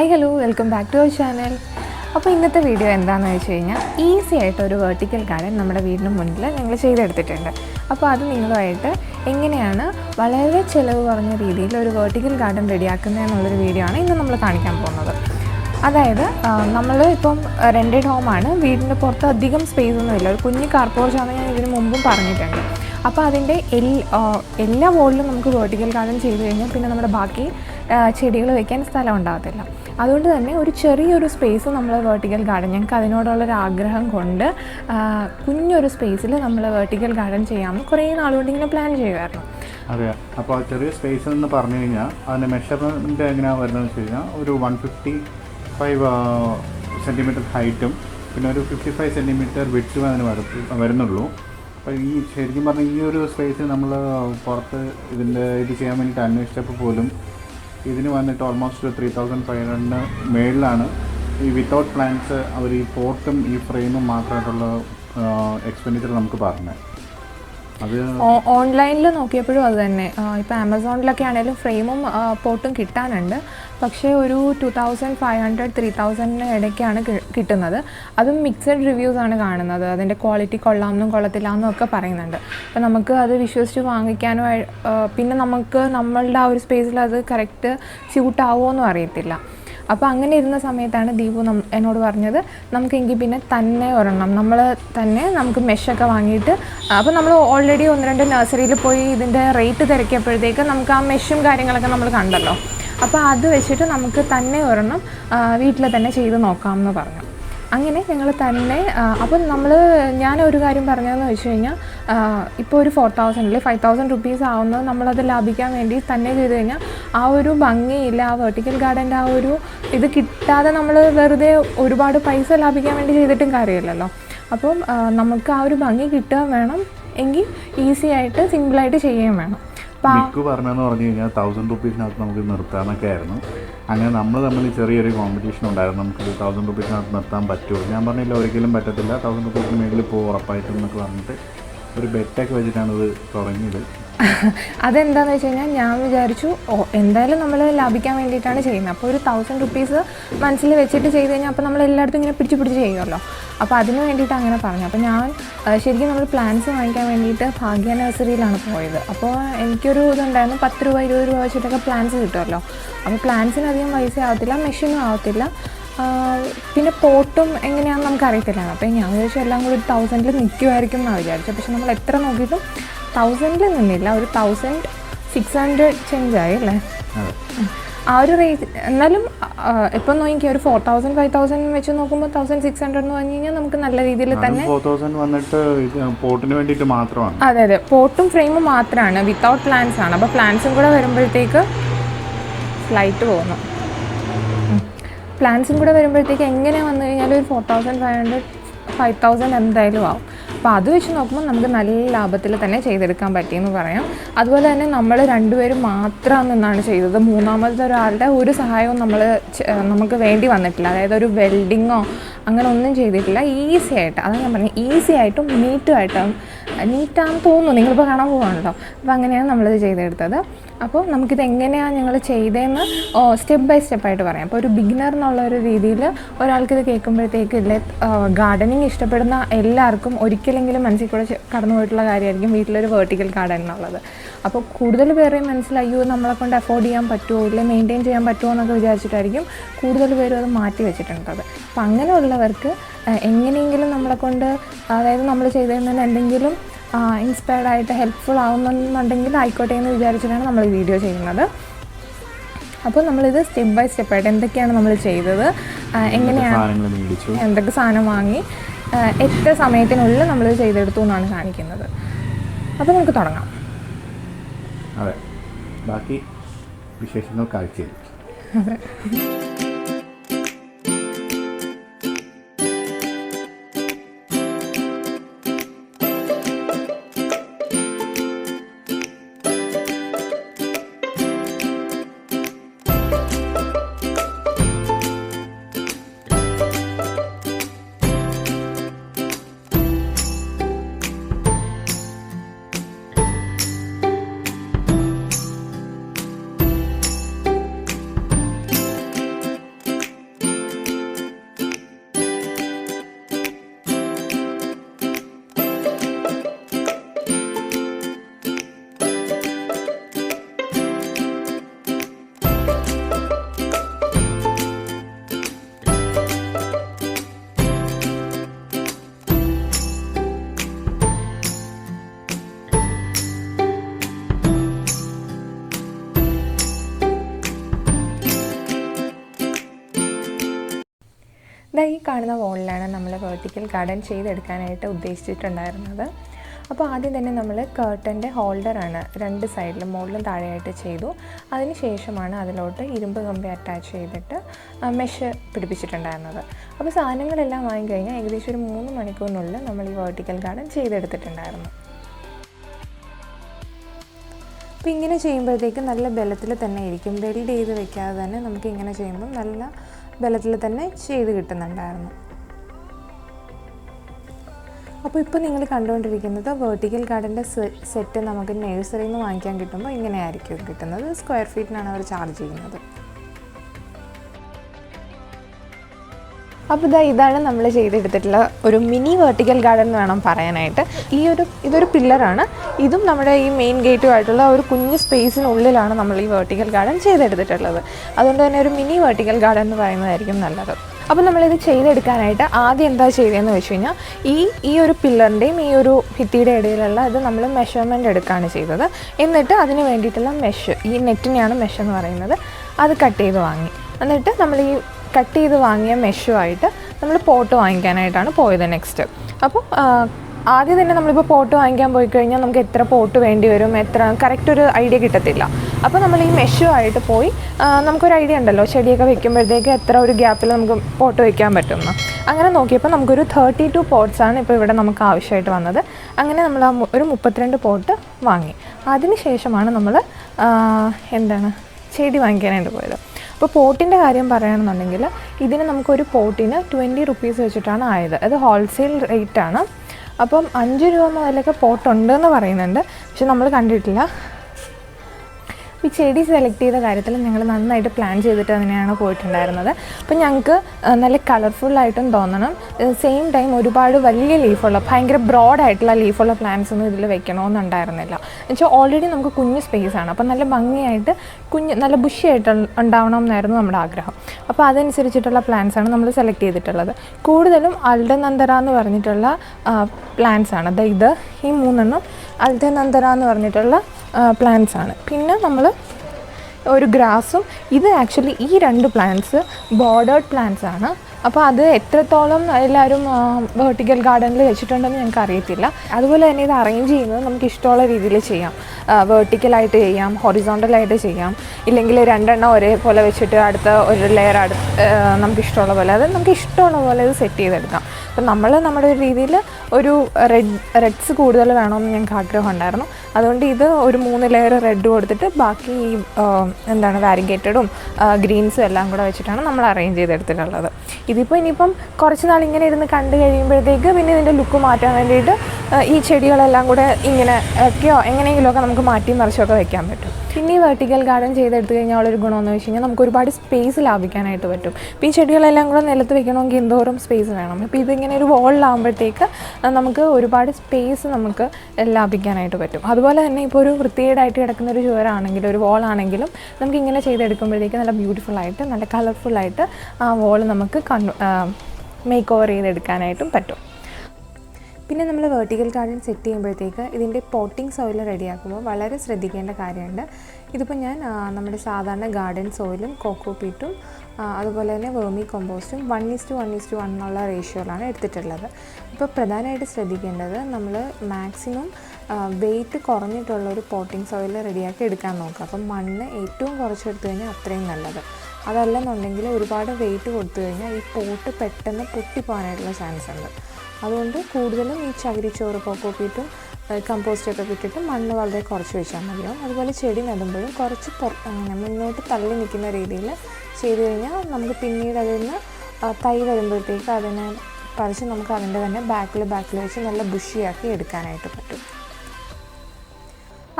Hi hello welcome back to our channel അപ്പോൾ ഇന്നത്തെ video എന്താണെന്ന് വെച്ച് കഴിഞ്ഞാൽ ഈസി ആയിട്ട് ഒരു വെർട്ടിക്കൽ ഗാർഡൻ നമ്മുടെ വീടിന് മുന്നിൽ ഞങ്ങൾ ചെയ്തെടുത്തിട്ടുണ്ട്. അപ്പോൾ അത് നിങ്ങളുമായിട്ട് എങ്ങനെയാണ് വളരെ ചിലവ് കുറഞ്ഞ രീതിയിൽ ഒരു വെർട്ടിക്കൽ ഗാർഡൻ റെഡിയാക്കുന്നത് എന്നുള്ളൊരു വീഡിയോ ആണ് ഇന്ന് നമ്മൾ കാണിക്കാൻ പോകുന്നത്. അതായത് നമ്മൾ ഇപ്പം റെന്റഡ് ഹോമാണ് വീടിന്റെ പുറത്ത് അധികം സ്പേസ് ഒന്നുമില്ല ഒരു കുഞ്ഞു കാർപോർച്ചാണെന്ന് ഞാൻ ഇതിന് മുമ്പും പറഞ്ഞിട്ടുണ്ട്. അപ്പോൾ അതിന്റെ എല്ലാ വോളിലും നമുക്ക് വെർട്ടിക്കൽ ഗാർഡൻ ചെയ്ത് കഴിഞ്ഞാൽ പിന്നെ നമ്മുടെ ബാക്കി ചെടികൾ വെക്കാൻ സ്ഥലം ഉണ്ടാകത്തില്ല. അതുകൊണ്ട് തന്നെ ഒരു ചെറിയൊരു സ്പേസ് നമ്മൾ വെർട്ടിക്കൽ ഗാർഡൻ ഞങ്ങൾക്ക് അതിനോടുള്ളൊരു ആഗ്രഹം കൊണ്ട് കുഞ്ഞൊരു സ്പേസിൽ നമ്മൾ വെർട്ടിക്കൽ ഗാർഡൻ ചെയ്യാമെന്ന് കുറേ നാളുകൊണ്ട് ഇങ്ങനെ പ്ലാൻ ചെയ്യുമായിരുന്നു അതെ. അപ്പോൾ ആ ചെറിയ സ്പേസ് എന്ന് പറഞ്ഞു കഴിഞ്ഞാൽ അതിന്റെ മെഷർമെന്റ് എങ്ങനെയാണ് വരുന്നതെന്ന് വെച്ച് കഴിഞ്ഞാൽ ഒരു വൺ ഫിഫ്റ്റി ഫൈവ് സെന്റിമീറ്റർ ഹൈറ്റും പിന്നെ ഒരു ഫിഫ്റ്റി ഫൈവ് സെന്റിമീറ്റർ വിട്ടും അതിന് വരുന്നുള്ളൂ. അപ്പോൾ ഈ ശരിക്കും പറഞ്ഞാൽ ഈ ഒരു സ്പേസ് നമ്മൾ പുറത്ത് ഇതിന്റെ ഇത് ചെയ്യാൻ വേണ്ടിയിട്ട് അന്വേഷിച്ചപ്പോൾ പോലും ഇതിന് വന്നിട്ട് ഓൾമോസ്റ്റ് ത്രീ തൗസൻഡ് ഫൈവ് ഹൺഡ്രഡിന് മേളിലാണ്. ഈ വിത്തൗട്ട് പ്ലാൻസ് അവർ ഈ പോർട്ടും ഈ ഫ്രെയിമും മാത്രമായിട്ടുള്ള എക്സ്പെൻഡിച്ചർ നമുക്ക് പറഞ്ഞത് അത് ഓൺലൈനിൽ നോക്കിയപ്പോഴും അത് തന്നെ. ഇപ്പോൾ ആമസോണിലൊക്കെ ആണെങ്കിലും ഫ്രെയിമും പോട്ടും കിട്ടാനുണ്ട്. പക്ഷേ ഒരു two thousand five hundred three തൗസൻഡിന് ഇടയ്ക്കാണ് കിട്ടുന്നത്. അതും മിക്സഡ് റിവ്യൂസ് ആണ് കാണുന്നത്. അതിന്റെ ക്വാളിറ്റി കൊള്ളാമെന്നും കൊള്ളത്തില്ല എന്നും ഒക്കെ പറയുന്നുണ്ട്. അപ്പോൾ നമുക്ക് അത് വിശ്വസിച്ച് വാങ്ങിക്കാനോ പിന്നെ നമുക്ക് നമ്മളുടെ ആ ഒരു സ്പേസിൽ അത് കറക്റ്റ് സ്യൂട്ട് എന്നും അറിയത്തില്ല. അപ്പോൾ അങ്ങനെ ഇരുന്ന സമയത്താണ് ദീപു നം എന്നോട് പറഞ്ഞത് നമുക്കെങ്കിൽ പിന്നെ തന്നെ ഒരെണ്ണം. നമ്മൾ തന്നെ നമുക്ക് മെഷൊക്കെ വാങ്ങിയിട്ട് അപ്പോൾ നമ്മൾ ഓൾറെഡി ഒന്ന് രണ്ട് നഴ്സറിയിൽ പോയി ഇതിന്റെ റേറ്റ് തിരക്കിയപ്പോഴത്തേക്ക് നമുക്ക് ആ മെഷും കാര്യങ്ങളൊക്കെ നമ്മൾ കണ്ടല്ലോ. അപ്പോൾ അത് വെച്ചിട്ട് നമുക്ക് തന്നെ ഒരെണ്ണം വീട്ടിൽ തന്നെ ചെയ്ത് നോക്കാമെന്ന് പറഞ്ഞു. അങ്ങനെ ഞങ്ങൾ തന്നെ അപ്പം നമ്മൾ ഞാൻ ഒരു കാര്യം പറഞ്ഞതെന്ന് വെച്ച് കഴിഞ്ഞാൽ ഇപ്പോൾ ഒരു ഫോർ തൗസൻഡിൽ ഫൈവ് തൗസൻഡ് റുപ്പീസ് ആവുന്നത് നമ്മളത് ലാഭിക്കാൻ വേണ്ടി തന്നെ ചെയ്ത് കഴിഞ്ഞാൽ ആ ഒരു ഭംഗിയില്ല ആ വെർട്ടിക്കൽ ഗാർഡന്റെ ആ ഒരു ഇത് കിട്ടാതെ നമ്മൾ വെറുതെ ഒരുപാട് പൈസ ലാഭിക്കാൻ വേണ്ടി ചെയ്തിട്ടും കാര്യമില്ലല്ലോ. അപ്പം നമുക്ക് ആ ഒരു ഭംഗി കിട്ടുക വേണം എങ്കിൽ ഈസി ആയിട്ട് സിമ്പിളായിട്ട് ചെയ്യുകയും വേണം. മിക്കു പറഞ്ഞതെന്ന് പറഞ്ഞു കഴിഞ്ഞാൽ തൗസൻഡ് റുപ്പീസിനകത്ത് നമുക്ക് നിർത്താമെന്നൊക്കെ ആയിരുന്നു. അങ്ങനെ നമ്മൾ തമ്മിൽ ചെറിയൊരു കോമ്പറ്റീഷൻ ഉണ്ടായിരുന്നു. നമുക്ക് തൗസൻഡ് റുപ്പീസിനകത്ത് നിർത്താൻ പറ്റുമോ ഞാൻ പറഞ്ഞില്ല ഒരിക്കലും പറ്റത്തില്ല. തൗസൻഡ് റുപ്പീസിന് മേളിൽ പോകും ഉറപ്പായിട്ടും എന്നൊക്കെ പറഞ്ഞിട്ട് ഒരു ബെറ്റൊക്കെ വെച്ചിട്ടാണ് ഇത് തുടങ്ങിയത്. അതെന്താണെന്ന് വെച്ച് കഴിഞ്ഞാൽ ഞാൻ വിചാരിച്ചു ഓ എന്തായാലും നമ്മൾ ലാഭിക്കാൻ വേണ്ടിയിട്ടാണ് ചെയ്യുന്നത്. അപ്പോൾ ഒരു തൗസൻഡ് റുപ്പീസ് മനസ്സിൽ വെച്ചിട്ട് ചെയ്ത് കഴിഞ്ഞാൽ അപ്പോൾ നമ്മൾ എല്ലായിടത്തും ഇങ്ങനെ പിടിച്ച് പിടിച്ച് ചെയ്യുമല്ലോ. അപ്പോൾ അതിന് വേണ്ടിയിട്ട് അങ്ങനെ പറഞ്ഞു. അപ്പോൾ ഞാൻ ശരിക്കും നമ്മൾ പ്ലാൻസ് വാങ്ങിക്കാൻ വേണ്ടിയിട്ട് ഭാഗ്യ നഴ്സറിയിലാണ് പോയത്. അപ്പോൾ എനിക്കൊരു ഇതുണ്ടായിരുന്നു പത്ത് രൂപ ഇരുപത് രൂപ വെച്ചിട്ടൊക്കെ പ്ലാൻസ് കിട്ടുമല്ലോ. അപ്പോൾ പ്ലാൻസിന് അധികം പൈസ ആവത്തില്ല മെഷീനും ആവത്തില്ല. പിന്നെ പോട്ടും എങ്ങനെയാണെന്ന് നമുക്കറിയത്തില്ല അപ്പോൾ ഞാൻ വിചാരിച്ചു എല്ലാം കൂടി ഒരു തൗസൻഡിൽ നിൽക്കുമായിരിക്കും എന്നാണ് വിചാരിച്ചത്. പക്ഷേ നമ്മൾ എത്ര നോക്കിയിട്ടും തൗസൻഡിൽ നിന്നില്ല ഒരു തൗസൻഡ് സിക്സ് ഹൺഡ്രഡ് ചേഞ്ച് ആയി അല്ലേ? ആ ഒരു റേറ്റ് എന്നാലും ഇപ്പം നോക്കി ഒരു ഫോർ തൗസൻഡ് ഫൈവ് തൗസൻഡ് വെച്ച് നോക്കുമ്പോൾ തൗസൻഡ് സിക്സ് ഹൺഡ്രഡ് എന്ന് പറഞ്ഞു കഴിഞ്ഞാൽ നമുക്ക് നല്ല രീതിയിൽ തന്നെ ഫോർ തൗസൻഡ് വന്നിട്ട് പോർട്ടിന് വേണ്ടിയിട്ട് മാത്രമാണ്. അതെ അതെ. പോർട്ടും ഫ്രെയിമും മാത്രമാണ് വിത്തൗട്ട് പ്ലാൻസ് ആണ്. അപ്പോൾ പ്ലാൻസും കൂടെ വരുമ്പോഴത്തേക്ക് ഫ്ലൈറ്റ് പോകുന്നു. പ്ലാൻസും കൂടെ വരുമ്പോഴത്തേക്ക് എങ്ങനെ വന്നു കഴിഞ്ഞാൽ ഒരു four thousand five hundred five thousand എന്തായാലും ആവും. അപ്പോൾ അത് വെച്ച് നോക്കുമ്പോൾ നമുക്ക് നല്ല ലാഭത്തിൽ തന്നെ ചെയ്തെടുക്കാൻ പറ്റിയെന്ന് പറയാം. അതുപോലെ തന്നെ നമ്മൾ രണ്ടുപേരും മാത്രം നിന്നാണ് ചെയ്തത്. മൂന്നാമത്തെ ഒരാളുടെ ഒരു സഹായവും നമ്മൾ നമുക്ക് വേണ്ടി വന്നിട്ടില്ല. അതായത് ഒരു വെൽഡിങ്ങോ അങ്ങനെ ഒന്നും ചെയ്തിട്ടില്ല. ഈസി ആയിട്ട് അതാണ് ഞാൻ പറഞ്ഞത് ഈസി ആയിട്ടും നീറ്റുമായിട്ടും നീറ്റാണെന്ന് തോന്നുന്നു. നിങ്ങളിപ്പോൾ കാണാൻ പോകുകയാണല്ലോ അപ്പോൾ അങ്ങനെയാണ് നമ്മളത് ചെയ്തെടുത്തത്. അപ്പോൾ നമുക്കിത് എങ്ങനെയാണ് ഞങ്ങൾ ചെയ്തതെന്ന് സ്റ്റെപ്പ് ബൈ സ്റ്റെപ്പ് ആയിട്ട് പറയാം. അപ്പോൾ ഒരു ബിഗിനർ എന്നുള്ള ഒരു രീതിയിൽ ഒരാൾക്കിത് കേൾക്കുമ്പോഴത്തേക്ക് ഇല്ലേ ഗാർഡനിങ് ഇഷ്ടപ്പെടുന്ന എല്ലാവർക്കും ഒരിക്കലെങ്കിലും മനസ്സിൽ കൂടെ കടന്നു പോയിട്ടുള്ള കാര്യമായിരിക്കും വീട്ടിലൊരു വേർട്ടിക്കൽ ഗാർഡൻ എന്നുള്ളത്. അപ്പോൾ കൂടുതൽ പേരെയും മനസ്സിലായോ നമ്മളെ കൊണ്ട് അഫോർഡ് ചെയ്യാൻ പറ്റുമോ ഇല്ല മെയിന്റെയിൻ ചെയ്യാൻ പറ്റുമോ എന്നൊക്കെ വിചാരിച്ചിട്ടായിരിക്കും കൂടുതൽ പേരും അത് മാറ്റി വെച്ചിട്ടുണ്ടത് അപ്പോൾ അങ്ങനെയുള്ളവർക്ക് എങ്ങനെയെങ്കിലും നമ്മളെ കൊണ്ട് അതായത് നമ്മൾ ചെയ്തതിൽ എന്തെങ്കിലും ഇൻസ്പയർഡ് ആയിട്ട് ഹെൽപ്ഫുൾ ആവുന്നുണ്ടെങ്കിൽ ആയിക്കോട്ടെ എന്ന് വിചാരിച്ചിട്ടാണ് നമ്മൾ ഈ വീഡിയോ ചെയ്യുന്നത്. അപ്പോൾ നമ്മളിത് സ്റ്റെപ്പ് ബൈ സ്റ്റെപ്പ് ആയിട്ട് എന്തൊക്കെയാണ് നമ്മൾ ചെയ്തത്? എങ്ങനെയാണ് എന്തൊക്കെ സാധനം വാങ്ങി? എത്ര സമയത്തിനുള്ളിൽ നമ്മൾ ചെയ്തെടുത്തു എന്നാണ് കാണിക്കുന്നത്. അപ്പോൾ നമുക്ക് തുടങ്ങാം. അതെ. ബാക്കി വിശേഷങ്ങൾ കാഴ്ചയിൽ. ഇതാ ഈ കാണുന്ന വോളിലാണ് നമ്മൾ വെർട്ടിക്കൽ ഗാർഡൻ ചെയ്തെടുക്കാനായിട്ട് ഉദ്ദേശിച്ചിട്ടുണ്ടായിരുന്നത്. അപ്പോൾ ആദ്യം തന്നെ നമ്മൾ കേർട്ടന്റെ ഹോൾഡറാണ് രണ്ട് സൈഡിലും മുകളിലും താഴെയായിട്ട് ചെയ്തു. അതിന് ശേഷമാണ് അതിലോട്ട് ഇരുമ്പ് കമ്പി അറ്റാച്ച് ചെയ്തിട്ട് മെഷ് പിടിപ്പിച്ചിട്ടുണ്ടായിരുന്നത്. അപ്പോൾ സാധനങ്ങളെല്ലാം വാങ്ങിക്കഴിഞ്ഞാൽ ഏകദേശം ഒരു മൂന്ന് മണിക്കൂറിനുള്ളിൽ നമ്മൾ ഈ വേർട്ടിക്കൽ ഗാർഡൻ ചെയ്തെടുത്തിട്ടുണ്ടായിരുന്നു. അപ്പോൾ ഇങ്ങനെ ചെയ്യുമ്പോഴത്തേക്കും നല്ല ബലത്തിൽ തന്നെ ഇരിക്കും. വെൽഡ് ചെയ്ത് വെക്കാതെ തന്നെ നമുക്ക് ഇങ്ങനെ ചെയ്യുമ്പോൾ നല്ല ബലത്തിൽ തന്നെ ചെയ്ത് കിട്ടുന്നുണ്ടായിരുന്നു. അപ്പോൾ ഇപ്പോൾ നിങ്ങൾ കണ്ടുകൊണ്ടിരിക്കുന്നത് വേർട്ടിക്കൽ ഗാർഡന്റെ സെറ്റ് നമുക്ക് നഴ്സറിയിൽ നിന്ന് വാങ്ങിക്കാൻ കിട്ടുമ്പോൾ ഇങ്ങനെയായിരിക്കും കിട്ടുന്നത്. സ്ക്വയർ ഫീറ്റിനാണ് അവർ ചാർജ് ചെയ്യുന്നത്. അപ്പോൾ ഇതാ ഇതാണ് നമ്മൾ ചെയ്തെടുത്തിട്ടുള്ള ഒരു മിനി വെർട്ടിക്കൽ ഗാർഡൻ എന്ന് വേണം പറയാനായിട്ട്. ഈ ഒരു ഇതൊരു പില്ലറാണ് ഇതും നമ്മുടെ ഈ മെയിൻ ഗേറ്റുമായിട്ടുള്ള ഒരു കുഞ്ഞു സ്പേസിനുള്ളിലാണ് നമ്മൾ ഈ വെർട്ടിക്കൽ ഗാർഡൻ ചെയ്തെടുത്തിട്ടുള്ളത്. അതുകൊണ്ട് തന്നെ ഒരു മിനി വെർട്ടിക്കൽ ഗാർഡൻ എന്ന് പറയുന്നതായിരിക്കും നല്ലത്. അപ്പോൾ നമ്മളിത് ചെയ്തെടുക്കാനായിട്ട് ആദ്യം എന്താ ചെയ്തതെന്ന് വെച്ച് കഴിഞ്ഞാൽ ഈ ഈ ഒരു പില്ലറിന്റെയും ഈ ഒരു ഭിത്തിയുടെ ഇടയിലുള്ള ഇത് നമ്മൾ മെഷർമെന്റ് എടുക്കുകയാണ് ചെയ്തത്. എന്നിട്ട് അതിന് വേണ്ടിയിട്ടുള്ള മെഷ് ഈ നെറ്റിനെയാണ് മെഷ് എന്ന് പറയുന്നത്. അത് കട്ട് ചെയ്ത് വാങ്ങി. എന്നിട്ട് നമ്മൾ ഈ കട്ട് ചെയ്ത് വാങ്ങിയ മെഷുമായിട്ട് നമ്മൾ പോട്ട് വാങ്ങിക്കാനായിട്ടാണ് പോയത് നെക്സ്റ്റ് അപ്പോൾ ആദ്യം തന്നെ നമ്മളിപ്പോൾ പോട്ട് വാങ്ങിക്കാൻ പോയി കഴിഞ്ഞാൽ നമുക്ക് എത്ര പോട്ട് വേണ്ടി വരും എത്ര കറക്റ്റ് ഒരു ഐഡിയ കിട്ടത്തില്ല. അപ്പോൾ നമ്മൾ ഈ മെഷുമായിട്ട് പോയി നമുക്കൊരു ഐഡിയ ഉണ്ടല്ലോ ചെടിയൊക്കെ വെക്കുമ്പോഴത്തേക്ക് എത്ര ഒരു ഗ്യാപ്പിൽ നമുക്ക് പോട്ട് വയ്ക്കാൻ പറ്റും അങ്ങനെ നോക്കിയപ്പോൾ നമുക്കൊരു തേർട്ടി ടു പോട്ട്സാണ് ഇപ്പോൾ ഇവിടെ നമുക്ക് ആവശ്യമായിട്ട് വന്നത്. അങ്ങനെ നമ്മൾ ആ ഒരു മുപ്പത്തിരണ്ട് പോട്ട് വാങ്ങി. അതിന് ശേഷമാണ് നമ്മൾ എന്താണ് ചെടി വാങ്ങിക്കാനായിട്ട് പോയത്. അപ്പോൾ പോട്ടിന്റെ കാര്യം പറയുകയാണെന്നുണ്ടെങ്കിൽ ഇതിന് നമുക്കൊരു പോട്ടിന് ട്വന്റി റുപ്പീസ് വെച്ചിട്ടാണ് ആയത്. അത് ഹോൾസെയിൽ റേറ്റാണ്. അപ്പം അഞ്ച് രൂപ മുതലൊക്കെ പോട്ടുണ്ട് എന്ന് പറയുന്നുണ്ട്. പക്ഷെ നമ്മൾ കണ്ടിട്ടില്ല. ഈ ചെടി സെലക്ട് ചെയ്ത കാര്യത്തിൽ ഞങ്ങൾ നന്നായിട്ട് പ്ലാൻ ചെയ്തിട്ട് തന്നെയാണ് പോയിട്ടുണ്ടായിരുന്നത്. അപ്പം ഞങ്ങൾക്ക് നല്ല കളർഫുള്ളായിട്ടും തോന്നണം. സെയിം ടൈം ഒരുപാട് വലിയ ലീഫുള്ള ഭയങ്കര ബ്രോഡായിട്ടുള്ള ലീഫുള്ള പ്ലാന്റ്സ് ഒന്നും ഇതിൽ വെക്കണമെന്നുണ്ടായിരുന്നില്ല എന്നുവെച്ചാൽ ഓൾറെഡി നമുക്ക് കുഞ്ഞ് സ്പേസ് ആണ്. അപ്പം നല്ല ഭംഗിയായിട്ട് കുഞ്ഞ് നല്ല ബുഷിയായിട്ട് ഉണ്ടാവണം എന്നായിരുന്നു നമ്മുടെ ആഗ്രഹം. അപ്പോൾ അതനുസരിച്ചിട്ടുള്ള ആണ് നമ്മൾ സെലക്ട് ചെയ്തിട്ടുള്ളത്. കൂടുതലും അൽഡനന്തര എന്ന് പറഞ്ഞിട്ടുള്ള പ്ലാന്റ്സ് ആണ്. അതായത് ഈ മൂന്നെണ്ണം അൽഡനന്തര എന്ന് പറഞ്ഞിട്ടുള്ള പ്ലാന്റ്സ് ആണ്. പിന്നെ നമ്മൾ ഒരു ഗ്രാസും ഇത് ആക്ച്വലി ഈ രണ്ട് പ്ലാന്റ്സ് ബോർഡേഡ് പ്ലാന്റ്സ് ആണ്. അപ്പോൾ അത് എത്രത്തോളം എല്ലാവരും വെർട്ടിക്കൽ ഗാർഡനിൽ വെച്ചിട്ടുണ്ടെന്ന് ഞങ്ങൾക്ക് അറിയത്തില്ല. അതുപോലെ തന്നെ ഇത് അറേഞ്ച് ചെയ്യുന്നത് നമുക്ക് ഇഷ്ടമുള്ള രീതിയിൽ ചെയ്യാം. വെർട്ടിക്കലായിട്ട് ചെയ്യാം ഹൊറിസോണ്ടലായിട്ട് ചെയ്യാം. ഇല്ലെങ്കിൽ രണ്ടെണ്ണം ഒരേപോലെ വെച്ചിട്ട് അടുത്ത ഒരു ലെയർ അടുത്ത് നമുക്ക് ഇഷ്ടമുള്ള പോലെ അത് നമുക്ക് ഇഷ്ടമുള്ള പോലെ ഇത് സെറ്റ് ചെയ്തെടുക്കാം. അപ്പം നമ്മൾ നമ്മുടെ ഒരു രീതിയിൽ ഒരു റെഡ് റെഡ്സ് കൂടുതൽ വേണമെന്ന് ഞങ്ങൾക്ക് ആഗ്രഹം ഉണ്ടായിരുന്നു. അതുകൊണ്ട് ഇത് ഒരു മൂന്ന് ലെയർ റെഡ് കൊടുത്തിട്ട് ബാക്കി ഈ എന്താണ് വാരിഗേറ്റഡും ഗ്രീൻസും എല്ലാം കൂടെ വെച്ചിട്ടാണ് നമ്മൾ അറേഞ്ച് ചെയ്തെടുത്തിട്ടുള്ളത്. ഇതിപ്പോൾ ഇനിയിപ്പം കുറച്ച് നാൾ ഇങ്ങനെ ഇരുന്ന് കണ്ടു കഴിയുമ്പോഴത്തേക്ക് പിന്നെ ഇതിന്റെ ലുക്ക് മാറ്റാൻ വേണ്ടിയിട്ട് ഈ ചെടികളെല്ലാം കൂടെ ഇങ്ങനെ ഒക്കെയോ എങ്ങനെയെങ്കിലുമൊക്കെ നമുക്ക് മാറ്റി മറിച്ചൊക്കെ വെക്കാൻ പറ്റും. പിന്നെ ഈ വെർട്ടിക്കൽ ഗാർഡൻ ചെയ്തെടുത്തു കഴിഞ്ഞാൽ ഉള്ളൊരു ഗുണമെന്ന് വെച്ച് കഴിഞ്ഞാൽ നമുക്ക് ഒരുപാട് സ്പേസ് ലാഭിക്കാനായിട്ട് പറ്റും. ഇപ്പോൾ ഈ ചെടികളെല്ലാം കൂടെ നിലത്ത് വെക്കണമെങ്കിൽ എന്തോരം സ്പേസ് വേണം? ഇപ്പോൾ ഇതിങ്ങനെ ഒരു വോളിലാകുമ്പോഴത്തേക്ക് നമുക്ക് ഒരുപാട് സ്പേസ് നമുക്ക് ലാഭിക്കാനായിട്ട് പറ്റും. അതുപോലെ തന്നെ ഇപ്പോൾ ഒരു വൃത്തികേടായിട്ട് കിടക്കുന്ന ഒരു ചുവരാണെങ്കിലും ഒരു വോളാണെങ്കിലും നമുക്ക് ഇങ്ങനെ ചെയ്തെടുക്കുമ്പോഴത്തേക്ക് നല്ല ബ്യൂട്ടിഫുൾ ആയിട്ട് നല്ല കളർഫുള്ളായിട്ട് ആ വോൾ നമുക്ക് കണ്ണു മേക്ക് ഓവർ ചെയ്തെടുക്കാനായിട്ടും പറ്റും. പിന്നെ നമ്മൾ വേർട്ടിക്കൽ ഗാർഡൻ സെറ്റ് ചെയ്യുമ്പോഴത്തേക്ക് ഇതിന്റെ പോട്ടിംഗ് സോയിൽ റെഡിയാക്കുമ്പോൾ വളരെ ശ്രദ്ധിക്കേണ്ട കാര്യമുണ്ട്. ഇതിപ്പോൾ ഞാൻ നമ്മുടെ സാധാരണ ഗാർഡൻ സോയിലും കോക്കോ പീറ്റും അതുപോലെ തന്നെ വേർമി കോമ്പോസ്റ്റും one is to one is to one എന്നുള്ള റേഷ്യോയിലാണ് എടുത്തിട്ടുള്ളത്. ഇപ്പോൾ പ്രധാനമായിട്ട് ശ്രദ്ധിക്കേണ്ടത് നമ്മൾ മാക്സിമം വെയിറ്റ് കുറഞ്ഞിട്ടുള്ള ഒരു പോട്ടിംഗ് സോയിൽ റെഡിയാക്കി എടുക്കാൻ നോക്കുക. അപ്പം മണ്ണ് ഏറ്റവും കുറച്ചെടുത്തു കഴിഞ്ഞാൽ അത്രയും നല്ലത്. അതല്ലെന്നുണ്ടെങ്കിൽ ഒരുപാട് വെയിറ്റ് കൊടുത്തു കഴിഞ്ഞാൽ ഈ പോട്ട് പെട്ടെന്ന് പൊട്ടിപ്പോകാനായിട്ടുള്ള ചാൻസ് ഉണ്ട്. അതുകൊണ്ട് കൂടുതലും ഈ ചകിരിച്ചോറ് കോക്കോപ്പീറ്റും കമ്പോസ്റ്റൊക്കെ ഇട്ടിട്ട് മണ്ണ് വളരെ കുറച്ച് വെച്ചാൽ മതിയാവും. അതുപോലെ ചെടി നടുമ്പോഴും കുറച്ച് മുന്നോട്ട് തള്ളി നിൽക്കുന്ന രീതിയിൽ ചെയ്ത് കഴിഞ്ഞാൽ നമുക്ക് പിന്നീട് അതിൽ നിന്ന് തൈ വരുമ്പോഴത്തേക്ക് അതിനെ പറിച്ച് നമുക്ക് അതിന്റെ തന്നെ ബാക്കിൽ ബാക്കിൽ വെച്ച് നല്ല ബുഷിയാക്കി എടുക്കാനായിട്ട് പറ്റും.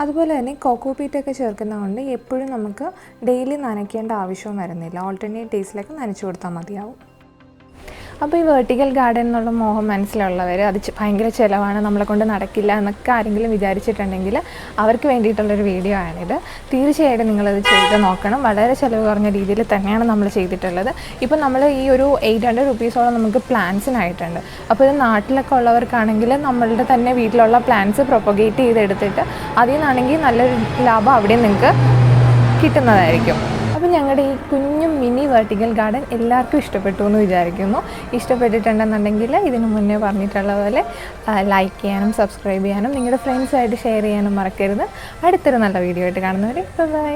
അതുപോലെ തന്നെ കോക്കോ പീറ്റൊക്കെ ചേർക്കുന്നതുകൊണ്ട് എപ്പോഴും നമുക്ക് ഡെയിലി നനയ്ക്കേണ്ട ആവശ്യവും വരുന്നില്ല. ഓൾട്ടർനേറ്റ് ഡേയ്സിലൊക്കെ നനച്ചു കൊടുത്താൽ മതിയാവും. അപ്പോൾ ഈ വേർട്ടിക്കൽ ഗാർഡൻ എന്നുള്ള മോഹം മനസ്സിലുള്ളവർ അത് ഭയങ്കര ചിലവാണ് നമ്മളെ കൊണ്ട് നടക്കില്ല എന്നൊക്കെ ആരെങ്കിലും വിചാരിച്ചിട്ടുണ്ടെങ്കിൽ അവർക്ക് വേണ്ടിയിട്ടുള്ളൊരു വീഡിയോ ആണിത്. തീർച്ചയായിട്ടും നിങ്ങളത് ചെയ്ത് നോക്കണം. വളരെ ചിലവ് കുറഞ്ഞ രീതിയിൽ തന്നെയാണ് നമ്മൾ ചെയ്തിട്ടുള്ളത്. ഇപ്പോൾ നമ്മൾ ഈ ഒരു എയ്റ്റ് ഹൺഡ്രഡ് റുപ്പീസോളം നമുക്ക് പ്ലാൻസിനായിട്ടുണ്ട് അപ്പോൾ ഇത് നാട്ടിലൊക്കെ ഉള്ളവർക്കാണെങ്കിൽ നമ്മളുടെ തന്നെ വീട്ടിലുള്ള പ്ലാൻസ് പ്രൊപ്പഗേറ്റ് ചെയ്തെടുത്തിട്ട് അതിൽ നിന്നാണെങ്കിൽ നല്ലൊരു ലാഭം അവിടെ നിങ്ങൾക്ക് കിട്ടുന്നതായിരിക്കും. അപ്പോൾ ഞങ്ങളുടെ ഈ കുഞ്ഞു മിനി വെർട്ടിക്കൽ ഗാർഡൻ എല്ലാവർക്കും ഇഷ്ടപ്പെട്ടു എന്ന് വിചാരിക്കുന്നു. ഇഷ്ടപ്പെട്ടിട്ടുണ്ടെന്നുണ്ടെങ്കിൽ ഇതിനു മുന്നേ പറഞ്ഞിട്ടുള്ള പോലെ ലൈക്ക് ചെയ്യാനും സബ്സ്ക്രൈബ് ചെയ്യാനും നിങ്ങളുടെ ഫ്രണ്ട്സായിട്ട് ഷെയർ ചെയ്യാനും മറക്കരുത്. അടുത്തൊരു നല്ല വീഡിയോ ആയിട്ട് കാണുന്നവരെ ബൈ